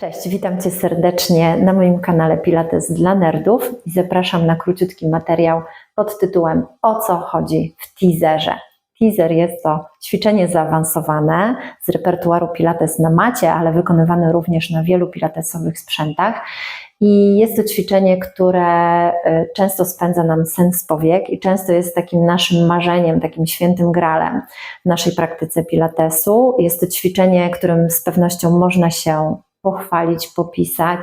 Cześć, witam Cię serdecznie na moim kanale Pilates dla Nerdów i zapraszam na króciutki materiał pod tytułem O co chodzi w teaserze. Teaser jest to ćwiczenie zaawansowane z repertuaru Pilates na macie, ale wykonywane również na wielu pilatesowych sprzętach. I jest to ćwiczenie, które y, często spędza nam sen z powiek i często jest takim naszym marzeniem, takim świętym gralem w naszej praktyce Pilatesu. Jest to ćwiczenie, którym z pewnością można się pochwalić, popisać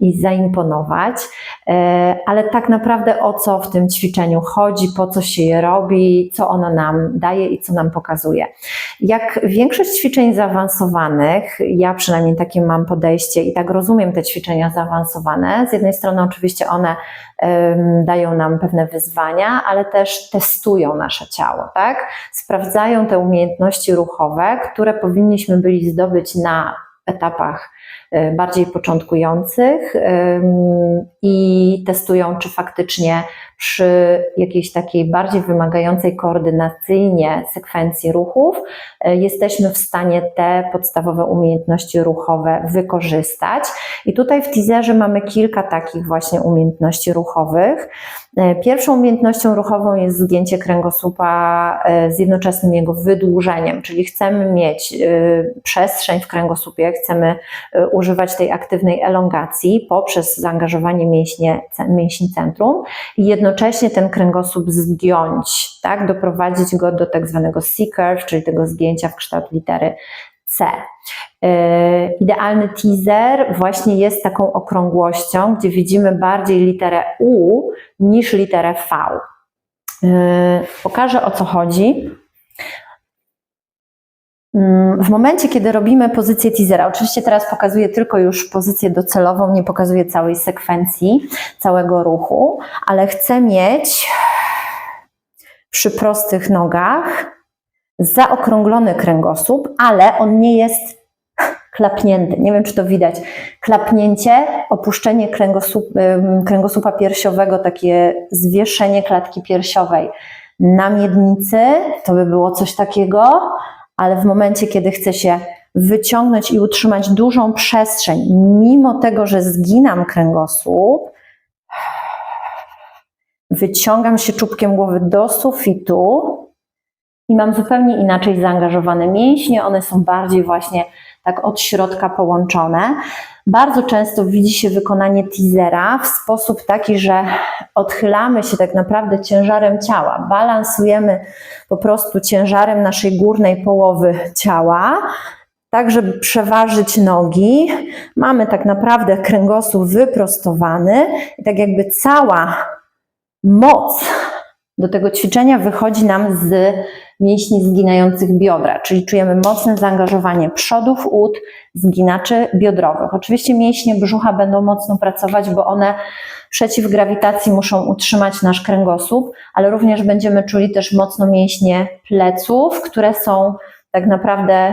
i zaimponować, e, ale tak naprawdę o co w tym ćwiczeniu chodzi, po co się je robi, co ono nam daje i co nam pokazuje. Jak większość ćwiczeń zaawansowanych, ja przynajmniej takie mam podejście i tak rozumiem te ćwiczenia zaawansowane. Z jednej strony oczywiście one dają nam pewne wyzwania, ale też testują nasze ciało, tak? Sprawdzają te umiejętności ruchowe, które powinniśmy byli zdobyć na etapach bardziej początkujących i testują, czy faktycznie przy jakiejś takiej bardziej wymagającej koordynacyjnie sekwencji ruchów e, jesteśmy w stanie te podstawowe umiejętności ruchowe wykorzystać. I tutaj w teaserze mamy kilka takich właśnie umiejętności ruchowych. E, pierwszą umiejętnością ruchową jest zgięcie kręgosłupa e, z jednoczesnym jego wydłużeniem, czyli chcemy mieć przestrzeń w kręgosłupie, chcemy używać tej aktywnej elongacji poprzez zaangażowanie mięśnie, mięśni centrum i jednocześnie ten kręgosłup zgiąć, tak, doprowadzić go do tak zwanego C-curve, czyli tego zgięcia w kształt litery C. Yy, idealny teaser właśnie jest taką okrągłością, gdzie widzimy bardziej literę U niż literę V. Yy, pokażę o co chodzi. Mm, w momencie, kiedy robimy pozycję teasera, oczywiście teraz pokazuję tylko już pozycję docelową, nie pokazuję całej sekwencji, całego ruchu, ale chcę mieć przy prostych nogach zaokrąglony kręgosłup, ale on nie jest klapnięty. Nie wiem, czy to widać. Klapnięcie, opuszczenie kręgosłup, kręgosłupa piersiowego, takie zwieszenie klatki piersiowej na miednicy, to by było coś takiego, ale w momencie, kiedy chcę się wyciągnąć i utrzymać dużą przestrzeń, mimo tego, że zginam kręgosłup, wyciągam się czubkiem głowy do sufitu i mam zupełnie inaczej zaangażowane mięśnie, one są bardziej właśnie tak od środka połączone. Bardzo często widzi się wykonanie teasera w sposób taki, że odchylamy się tak naprawdę ciężarem ciała, balansujemy po prostu ciężarem naszej górnej połowy ciała, tak żeby przeważyć nogi. Mamy tak naprawdę kręgosłup wyprostowany i tak jakby cała moc do tego ćwiczenia wychodzi nam z mięśni zginających biodra, czyli czujemy mocne zaangażowanie przodów ud, zginaczy biodrowych. Oczywiście mięśnie brzucha będą mocno pracować, bo one przeciw grawitacji muszą utrzymać nasz kręgosłup, ale również będziemy czuli też mocno mięśnie pleców, które są tak naprawdę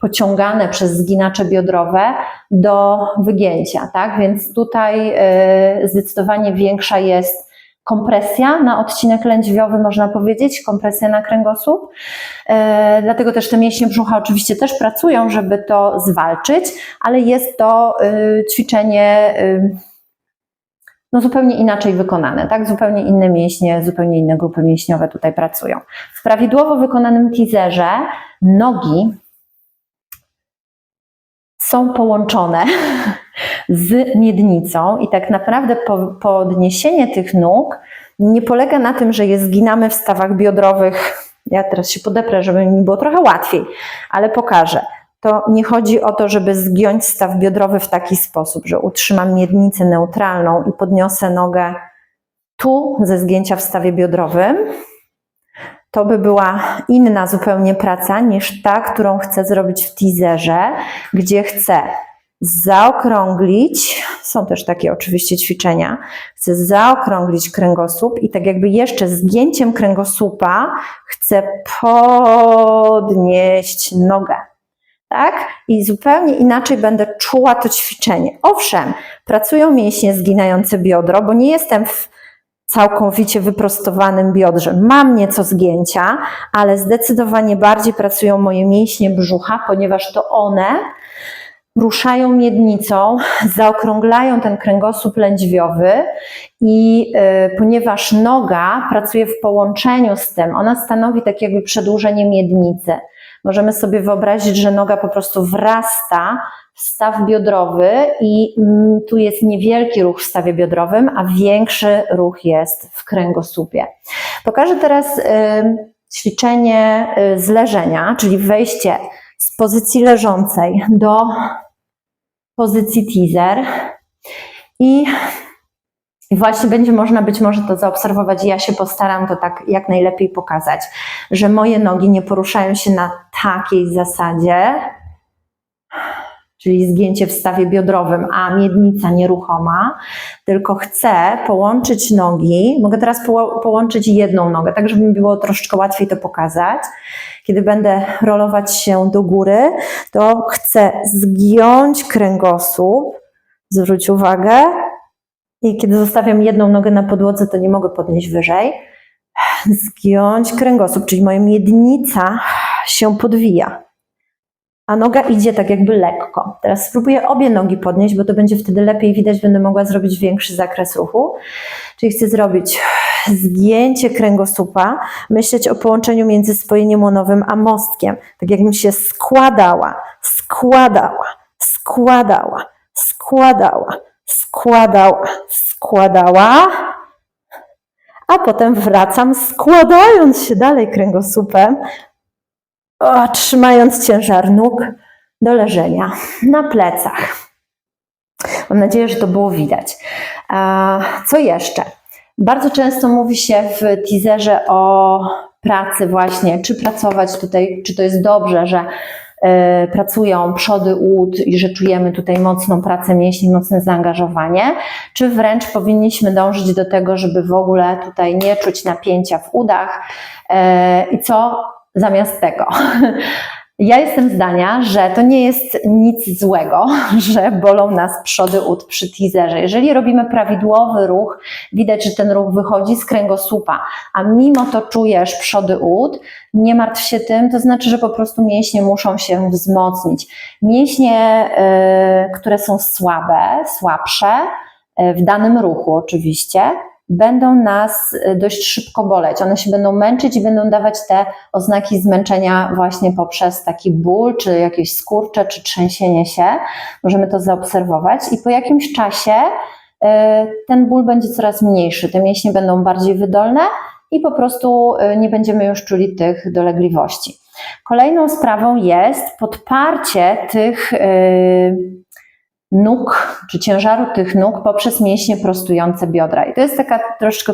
pociągane przez zginacze biodrowe do wygięcia, tak? Więc tutaj yy, zdecydowanie większa jest kompresja na odcinek lędźwiowy, można powiedzieć, kompresja na kręgosłup. E, dlatego też te mięśnie brzucha oczywiście też pracują, żeby to zwalczyć, ale jest to y, ćwiczenie y, no, zupełnie inaczej wykonane, tak? Zupełnie inne mięśnie, zupełnie inne grupy mięśniowe tutaj pracują. W prawidłowo wykonanym teaserze nogi są połączone z miednicą i tak naprawdę podniesienie tych nóg nie polega na tym, że je zginamy w stawach biodrowych. Ja teraz się podeprę, żeby mi było trochę łatwiej, ale pokażę. To nie chodzi o to, żeby zgiąć staw biodrowy w taki sposób, że utrzymam miednicę neutralną i podniosę nogę tu ze zgięcia w stawie biodrowym, to by była inna zupełnie praca niż ta, którą chcę zrobić w teaserze, gdzie chcę zaokrąglić, są też takie oczywiście ćwiczenia, chcę zaokrąglić kręgosłup i tak jakby jeszcze zgięciem kręgosłupa chcę podnieść nogę. Tak? I zupełnie inaczej będę czuła to ćwiczenie. Owszem, pracują mięśnie zginające biodro, bo nie jestem w całkowicie wyprostowanym biodrze. Mam nieco zgięcia, ale zdecydowanie bardziej pracują moje mięśnie brzucha, ponieważ to one ruszają miednicą, zaokrąglają ten kręgosłup lędźwiowy i y, ponieważ noga pracuje w połączeniu z tym, ona stanowi tak jakby przedłużenie miednicy. Możemy sobie wyobrazić, że noga po prostu wrasta w staw biodrowy i mm, tu jest niewielki ruch w stawie biodrowym, a większy ruch jest w kręgosłupie. Pokażę teraz y, ćwiczenie y, czyli wejście z pozycji leżącej do pozycji teaser. I właśnie będzie można być może to zaobserwować. Ja się postaram to tak jak najlepiej pokazać, że moje nogi nie poruszają się na takiej zasadzie, czyli zgięcie w stawie biodrowym, a miednica nieruchoma, tylko chcę połączyć nogi, mogę teraz poło- połączyć jedną nogę, tak żeby mi było troszeczkę łatwiej to pokazać. Kiedy będę rolować się do góry, to chcę zgiąć kręgosłup, zwróć uwagę, i kiedy zostawiam jedną nogę na podłodze, to nie mogę podnieść wyżej. Zgiąć kręgosłup, czyli moja miednica się podwija, a noga idzie tak jakby lekko. Teraz spróbuję obie nogi podnieść, bo to będzie wtedy lepiej widać, będę mogła zrobić większy zakres ruchu. Czyli chcę zrobić zgięcie kręgosłupa, myśleć o połączeniu między spojeniem łonowym a mostkiem. Tak jakbym się składała, składała, składała, składała składała, składała, a potem wracam, składając się dalej kręgosłupem, o, trzymając ciężar nóg do leżenia na plecach. Mam nadzieję, że to było widać. Co jeszcze? Bardzo często mówi się w teaserze o pracy właśnie, czy pracować tutaj, czy to jest dobrze, że e, pracują przody łód i że czujemy tutaj mocną pracę mięśni, mocne zaangażowanie, czy wręcz powinniśmy dążyć do tego, żeby w ogóle tutaj nie czuć napięcia w udach e, i co zamiast tego. Ja jestem zdania, że to nie jest nic złego, że bolą nas przody ud przy teaserze. Jeżeli robimy prawidłowy ruch, widać, że ten ruch wychodzi z kręgosłupa, a mimo to czujesz przody ud, nie martw się tym, to znaczy, że po prostu mięśnie muszą się wzmocnić. Mięśnie, y, które są słabe, słabsze, y, w danym ruchu oczywiście, będą nas y, dość szybko boleć. One się będą męczyć i będą dawać te oznaki zmęczenia właśnie poprzez taki ból, czy jakieś skurcze, czy trzęsienie się. Możemy to zaobserwować i po jakimś czasie y, ten ból będzie coraz mniejszy. Te mięśnie będą bardziej wydolne i po prostu y, nie będziemy już czuli tych dolegliwości. Kolejną sprawą jest podparcie tych nóg, czy ciężaru tych nóg poprzez mięśnie prostujące biodra. I to jest taka troszeczkę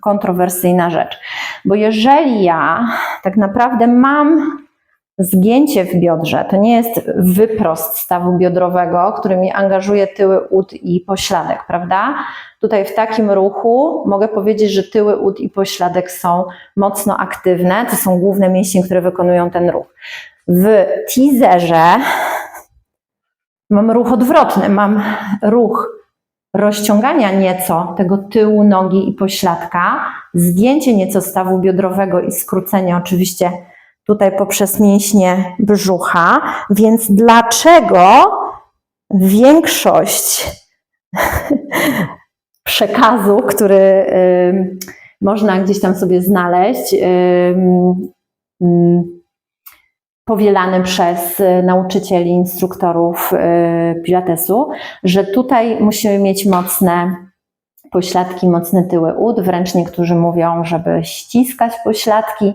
kontrowersyjna rzecz, bo jeżeli ja tak naprawdę mam zgięcie w biodrze, to nie jest wyprost stawu biodrowego, który mi angażuje tyły ud i pośladek, prawda? Tutaj w takim ruchu mogę powiedzieć, że tyły ud i pośladek są mocno aktywne, to są główne mięśnie, które wykonują ten ruch. W teaserze Mam ruch odwrotny, mam ruch rozciągania nieco tego tyłu nogi i pośladka, zgięcie nieco stawu biodrowego i skrócenie oczywiście tutaj poprzez mięśnie brzucha. Więc dlaczego większość przekazu, który y, można gdzieś tam sobie znaleźć, y, y, powielany przez y, nauczycieli, instruktorów y, pilatesu, że tutaj musimy mieć mocne pośladki, mocne tyły ud, wręcz niektórzy mówią, żeby ściskać pośladki.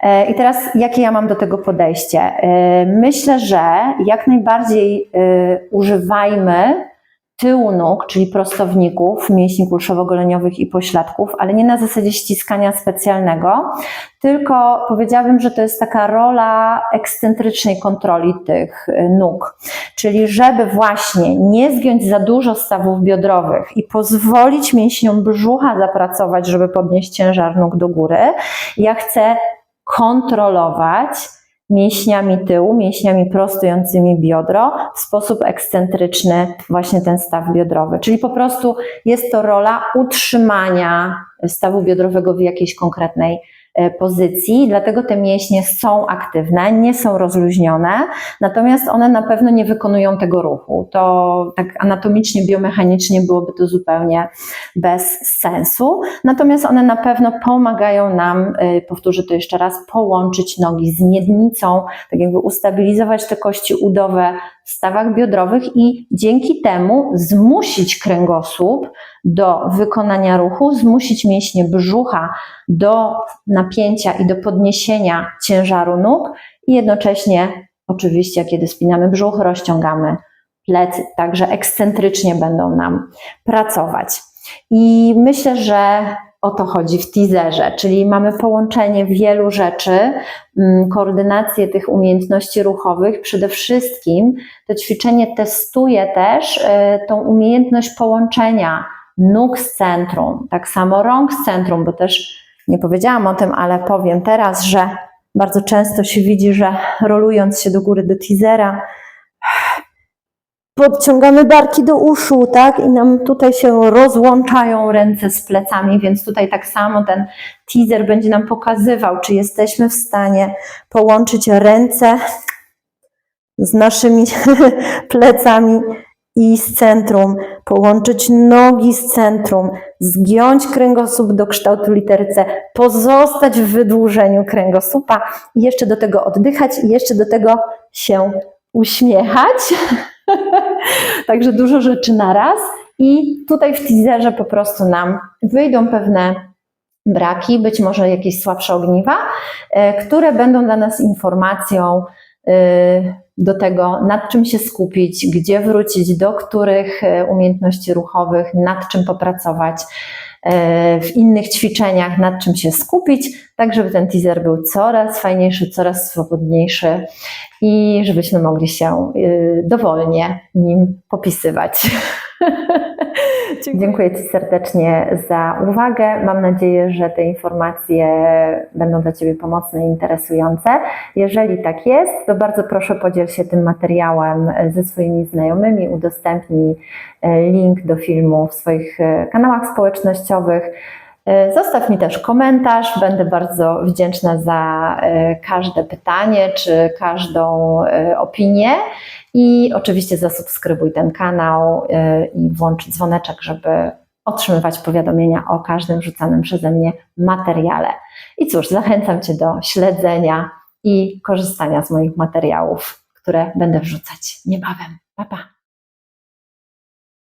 E, I teraz jakie ja mam do tego podejście? E, myślę, że jak najbardziej y, używajmy tyłu nóg, czyli prostowników, mięśni kulszowo-goleniowych i pośladków, ale nie na zasadzie ściskania specjalnego, tylko powiedziałabym, że to jest taka rola ekscentrycznej kontroli tych y, nóg. Czyli żeby właśnie nie zgiąć za dużo stawów biodrowych i pozwolić mięśniom brzucha zapracować, żeby podnieść ciężar nóg do góry, ja chcę kontrolować mięśniami tyłu, mięśniami prostującymi biodro w sposób ekscentryczny właśnie ten staw biodrowy. Czyli po prostu jest to rola utrzymania stawu biodrowego w jakiejś konkretnej pozycji, dlatego te mięśnie są aktywne, nie są rozluźnione, natomiast one na pewno nie wykonują tego ruchu. To tak anatomicznie, biomechanicznie byłoby to zupełnie bez sensu. Natomiast one na pewno pomagają nam, y, powtórzę to jeszcze raz, połączyć nogi z miednicą, tak jakby ustabilizować te kości udowe w stawach biodrowych i dzięki temu zmusić kręgosłup do wykonania ruchu, zmusić mięśnie brzucha do napięcia i do podniesienia ciężaru nóg i jednocześnie, oczywiście, kiedy spinamy brzuch, rozciągamy plecy, także ekscentrycznie będą nam pracować. I myślę, że o to chodzi w teaserze, czyli mamy połączenie wielu rzeczy, mm, koordynację tych umiejętności ruchowych. Przede wszystkim to ćwiczenie testuje też y, tą umiejętność połączenia nóg z centrum, tak samo rąk z centrum, bo też nie powiedziałam o tym, ale powiem teraz, że bardzo często się widzi, że rolując się do góry do teasera, podciągamy barki do uszu, tak? I nam tutaj się rozłączają ręce z plecami, więc tutaj tak samo ten teaser będzie nam pokazywał, czy jesteśmy w stanie połączyć ręce z naszymi plecami i z centrum, połączyć nogi z centrum, zgiąć kręgosłup do kształtu litery C, pozostać w wydłużeniu kręgosłupa i jeszcze do tego oddychać i jeszcze do tego się uśmiechać. Także dużo rzeczy na raz. I tutaj w teaserze po prostu nam wyjdą pewne braki, być może jakieś słabsze ogniwa, e, które będą dla nas informacją e, do tego, nad czym się skupić, gdzie wrócić, do których e, umiejętności ruchowych, nad czym popracować w innych ćwiczeniach, nad czym się skupić, tak żeby ten teaser był coraz fajniejszy, coraz swobodniejszy i żebyśmy mogli się y, dowolnie nim popisywać. Dziękuję Ci serdecznie za uwagę. Mam nadzieję, że te informacje będą dla Ciebie pomocne i interesujące. Jeżeli tak jest, to bardzo proszę podziel się tym materiałem ze swoimi znajomymi, udostępnij y, link do filmu w swoich y, kanałach społecznościowych. Zostaw mi też komentarz, będę bardzo wdzięczna za każde pytanie czy każdą opinię. I oczywiście zasubskrybuj ten kanał i włącz dzwoneczek, żeby otrzymywać powiadomienia o każdym rzucanym przeze mnie materiale. I cóż, zachęcam Cię do śledzenia i korzystania z moich materiałów, które będę wrzucać niebawem. Pa, pa.